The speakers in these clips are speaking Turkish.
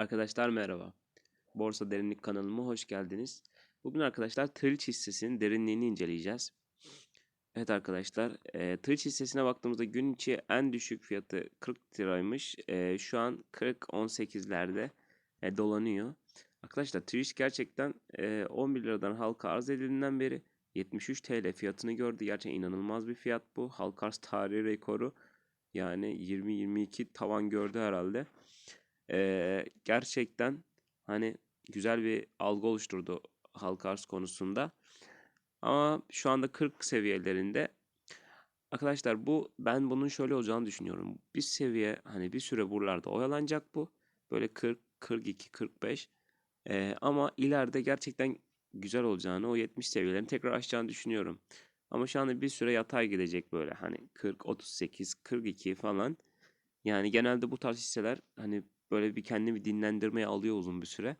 Arkadaşlar merhaba. Borsa Derinlik kanalıma hoş geldiniz. Bugün arkadaşlar Twitch hissesinin derinliğini inceleyeceğiz. Evet arkadaşlar, e, Twitch hissesine baktığımızda gün içi en düşük fiyatı 40 liraymış. E, şu an 40-18'lerde e, dolanıyor. Arkadaşlar Twitch gerçekten e, 11 liradan halka arz edildiğinden beri 73 TL fiyatını gördü. Gerçekten inanılmaz bir fiyat bu. Halka arz tarihi rekoru. Yani 20-22 tavan gördü herhalde. Ee, gerçekten hani güzel bir algı oluşturdu halka arz konusunda. Ama şu anda 40 seviyelerinde. Arkadaşlar bu ben bunun şöyle olacağını düşünüyorum. Bir seviye hani bir süre buralarda oyalanacak bu. Böyle 40, 42, 45. Ee, ama ileride gerçekten güzel olacağını o 70 seviyelerini tekrar aşacağını düşünüyorum. Ama şu anda bir süre yatay gidecek böyle hani 40, 38, 42 falan. Yani genelde bu tarz hisseler hani böyle bir kendini bir dinlendirmeye alıyor uzun bir süre.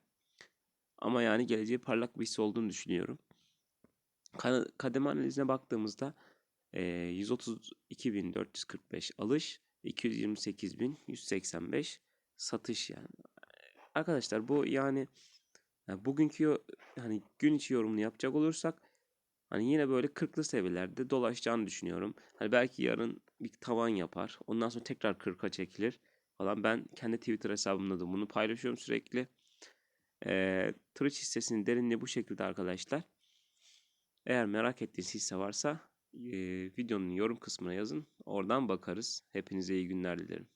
Ama yani geleceği parlak bir hisse olduğunu düşünüyorum. Ka- Kademe analizine baktığımızda e, 132.445 alış, 228.185 satış yani. Arkadaşlar bu yani, yani bugünkü hani gün içi yorumunu yapacak olursak hani yine böyle 40'lı seviyelerde dolaşacağını düşünüyorum. Hani belki yarın bir tavan yapar. Ondan sonra tekrar 40'a çekilir falan. Ben kendi Twitter hesabımda da bunu paylaşıyorum sürekli. Ee, Twitch hissesinin derinliği bu şekilde arkadaşlar. Eğer merak ettiğiniz hisse varsa e, videonun yorum kısmına yazın. Oradan bakarız. Hepinize iyi günler dilerim.